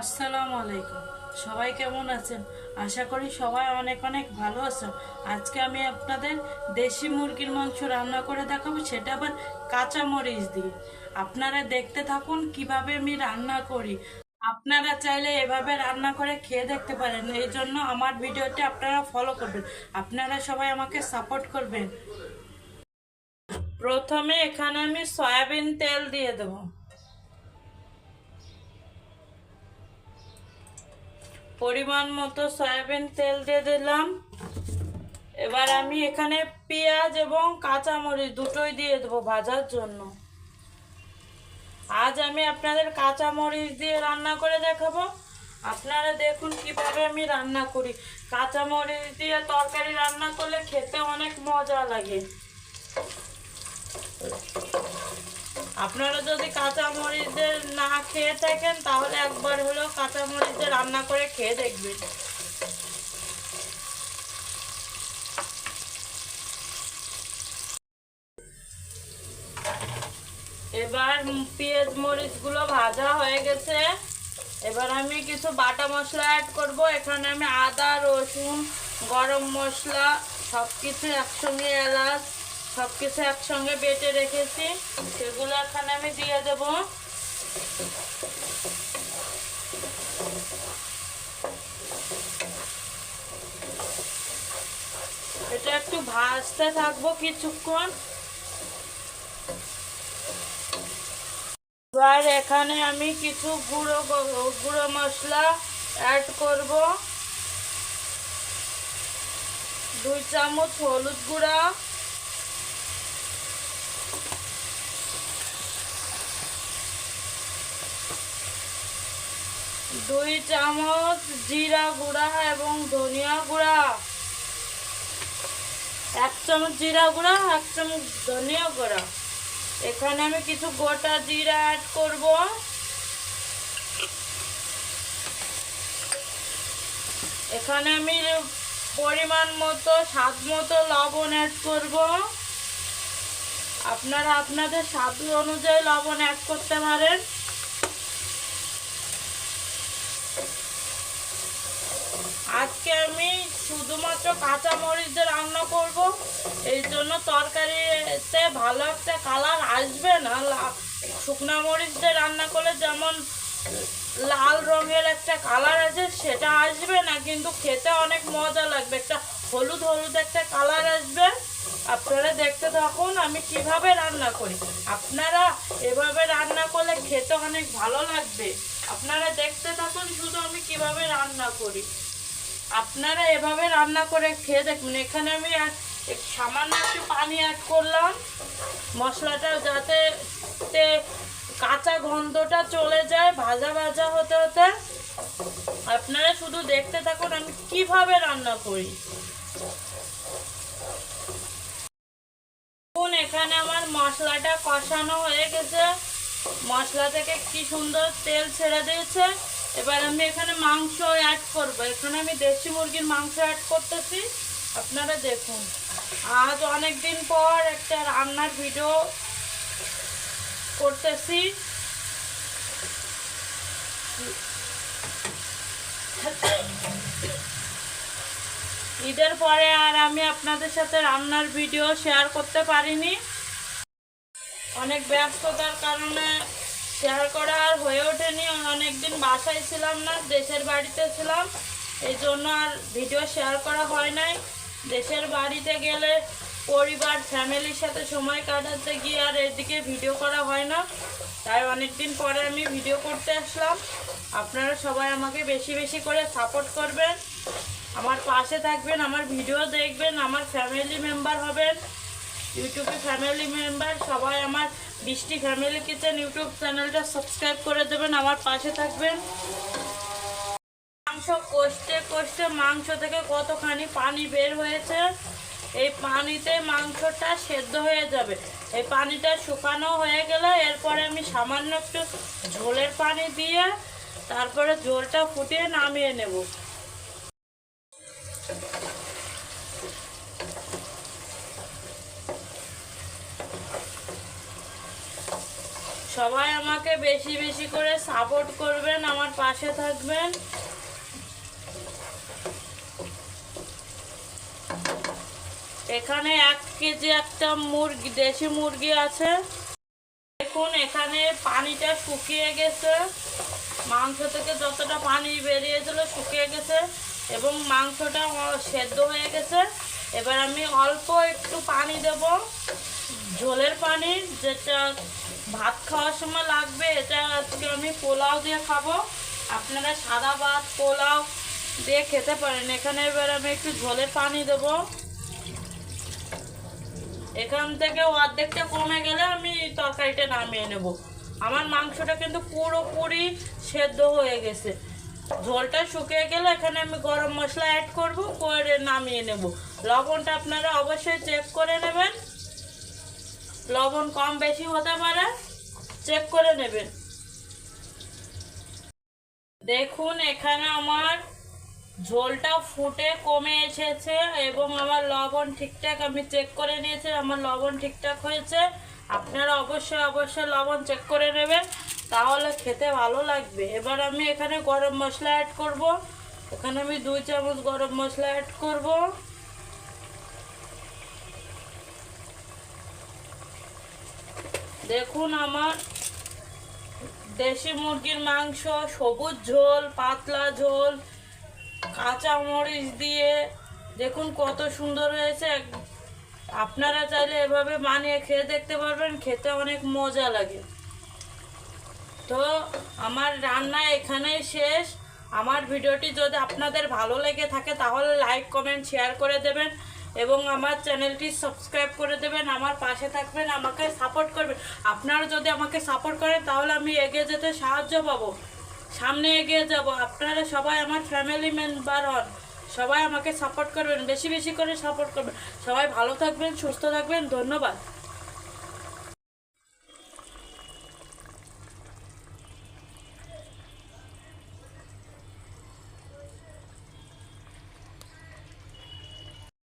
আসসালামু আলাইকুম। সবাই কেমন আছেন? আশা করি সবাই অনেক অনেক ভালো আছেন। আজকে আমি আপনাদের দেশি মুরগির মাংস রান্না করে দেখাবো, সেটা আবার কাঁচা মরিচ দিয়ে। আপনারা দেখতে থাকুন কীভাবে আমি রান্না করি। আপনারা চাইলে এভাবে রান্না করে খেয়ে দেখতে পারেন। এই জন্য আমার ভিডিওটি আপনারা ফলো করবেন। আপনারা সবাই আমাকে সাপোর্ট করবেন। প্রথমে এখানে আমি সয়াবিন তেল দিয়ে দেবো। পরিমাণ মতো সয়াবিন তেল দিয়ে দিলাম। এবার আমি এখানে পেঁয়াজ এবং কাঁচামরিচ দুটোই দিয়ে দেবো ভাজার জন্য। আজ আমি আপনাদের কাঁচামরিচ দিয়ে রান্না করে দেখাবো। আপনারা দেখুন কীভাবে আমি রান্না করি। কাঁচামরিচ দিয়ে তরকারি রান্না করলে খেতে অনেক মজা লাগে। আপনারা যদি কাঁচা মরিচের না খেয়ে থাকেন, তাহলে একবার হলেও কাঁচা মরিচের রান্না করে খেয়ে দেখবেন। এবার পেঁয়াজ মরিচগুলো ভাজা হয়ে গেছে। এবার আমি কিছু বাটা মশলা অ্যাড করব। এখানে আমি আদা, রসুন, গরম মশলা সব কিছু একসঙ্গে এলাচ। সব কিছু একসঙ্গে বেটে রেখেছি। সেগুলো এখানে আমি দিয়ে দেব। এটা একটু ভাজতে থাকব কিছুক্ষণ। এবার এখানে আমি কিছু গুঁড়ো গুঁড়ো মশলা অ্যাড করব। দুই চামচ হলুদ গুঁড়া। দুই চামচ জিরা গুঁড়া এবং ধনিয়া গুঁড়া। এক চামচ জিরা গুঁড়া, এক চামচ ধনিয়া গুঁড়া। এখানে আমি কিছু গোটা জিরা অ্যাড করব। এখানে আমি পরিমাণ মতো, স্বাদ মতো লবণ অ্যাড করব। আপনারা আপনাদের স্বাদ অনুযায়ী লবণ অ্যাড করতে পারেন আজকে আমি কাঁচা মরিচ দিয়ে রান্না করব। এই জন্য তরকারিতে ভালো একটা কালার আসবে না। শুকনা মরিচ দিয়ে রান্না করলে যেমন লাল রঙের একটা কালার আছে, সেটা আসবে না, কিন্তু খেতে অনেক মজা লাগবে। একটা হলুদ হলুদ একটা কালার আসবে। আপনারা দেখতে থাকুন আমি কীভাবে রান্না করি। আপনারা এভাবে রান্না করলে খেতে অনেক ভালো লাগবে। আপনারা দেখতে থাকুন শুধু আমি কীভাবে রান্না করি। আপনারা এভাবে রান্না করে খেয়ে দেখুন। এখানে আমি সামান্য একটু পানি অ্যাড করলাম। মশলাটা যাতে কাঁচা গন্ধটা চলে যায়, ভাজা ভাজা হতে হতে। আপনারা শুধু দেখতে থাকুন আমি কীভাবে রান্না করি। দেখুন, এখানে আমার মশলাটা কষানো হয়ে গেছে। মশলা থেকে কি সুন্দর তেল ছেড়ে দিয়েছে। এবার আমি এখানে মাংস অ্যাড করব। এখানে আমি দেশি মুরগির মাংস অ্যাড করতেছি। আপনারা দেখুন। আজ অনেক দিন পর একটা রান্নার ভিডিও করতেছি। ঈদের পরে আর আমি আপনাদের সাথে রান্নার ভিডিও শেয়ার করতে পারিনি। অনেক ব্যস্ততার কারণে শেয়ার করা আর হয়ে ওঠেনি। অনেক দিন বাসায় ছিলাম না, দেশের বাড়িতে ছিলাম। এই জন্য আর ভিডিও শেয়ার করা হয় নাই। দেশের বাড়িতে গেলে পরিবার, ফ্যামিলির সাথে সময় কাটাতে গিয়ে আর এদিকে ভিডিও করা হয় না। তাই অনেক দিন পরে আমি ভিডিও করতে আসলাম। আপনারা সবাই আমাকে বেশি বেশি করে সাপোর্ট করবেন। আমার পাশে থাকবেন, আমার ভিডিও দেখবেন, আমার ফ্যামিলি মেম্বার হবেন। ইউটিউবে ফ্যামিলি মেম্বার সবাই আমার বৃষ্টি ফ্যামিলি কিচেন ইউটিউব চ্যানেলটা সাবস্ক্রাইব করে দেবেন, আমার পাশে থাকবেন। মাংস কষতে কষতে মাংস থেকে কতখানি পানি বের হয়েছে, এই পানিতে মাংসটা সেদ্ধ হয়ে যাবে। এই পানিটা শুকানো হয়ে গেলে এরপরে আমি সামান্য একটু ঝোলের পানি দিয়ে তারপরে ঝোলটা ফুটিয়ে নামিয়ে নেব। সবাই আমাকে বেশি বেশি করে সাপোর্ট করবেন, আমার পাশে থাকবেন। এখানে এক কেজি একটা মুরগি, দেশি মুরগি আছে। দেখুন, এখানে পানিটা শুকিয়ে গেছে। মাংস থেকে যতটা পানি বেরিয়েছিল শুকিয়ে গেছে এবং মাংসটা সেদ্ধ হয়ে গেছে। এবার আমি অল্প একটু পানি দেব। ঝোলের পানি, যেটা ভাত খাওয়ার সময় লাগবে, এটা আজকে আমি পোলাও দিয়ে খাব। আপনারা সাদা ভাত, পোলাও দিয়ে খেতে পারেন। এখানে এবার আমি একটু ঝোলের পানি দেবো। এখান থেকে অর্ধেকটা কমে গেলে আমি তরকারিটা নামিয়ে নেব। আমার মাংসটা কিন্তু পুরোপুরি সেদ্ধ হয়ে গেছে। ঝোলটা শুকিয়ে গেলে এখানে আমি গরম মশলা অ্যাড করব, করে নামিয়ে নেব। লবণটা আপনারা অবশ্যই চেক করে নেবেন। লবণ কম বেশি হতে পারে চেক করে নেবেন। দেখুন, এখানে আমার ঝোলটা ফুটে কমে এসেছে এবং আমার লবণ ঠিকঠাক আমি চেক করে নিয়েছি, আমার লবণ ঠিকঠাক হয়েছে। আপনারা অবশ্যই অবশ্যই লবণ চেক করে নেবেন, তাহলে খেতে ভালো লাগবে। এবার আমি এখানে গরম মশলা অ্যাড করব। এখানে আমি দুই চামচ গরম মশলা অ্যাড করব। দেখুন আমার দেশি মুরগির মাংস, সবুজ ঝোল, পাতলা ঝোল, কাঁচা মরিচ দিয়ে। দেখুন কত সুন্দর হয়েছে। আপনারা চাইলে এভাবে বানিয়ে খেয়ে দেখতে পারবেন, খেতে অনেক মজা লাগে। তো আমার রান্না এখানেই শেষ। আমার ভিডিওটি যদি আপনাদের ভালো লেগে থাকে, তাহলে লাইক, কমেন্ট, শেয়ার করে দেবেন এবং আমার চ্যানেলটি সাবস্ক্রাইব করে দেবেন। পাশে থাকবেন, আমাকে সাপোর্ট করবেন। আপনারা যদি আমাকে সাপোর্ট করেন, তাহলে আমি এগিয়ে যেতে সাহায্য পাবো। সামনে এগিয়ে যাব। আপনারা সবাই আমার ফ্যামিলি মেম্বার হন। সবাই আমাকে সাপোর্ট করবেন, বেশি বেশি করে সাপোর্ট করবেন। সবাই ভালো থাকবেন, সুস্থ থাকবেন। ধন্যবাদ।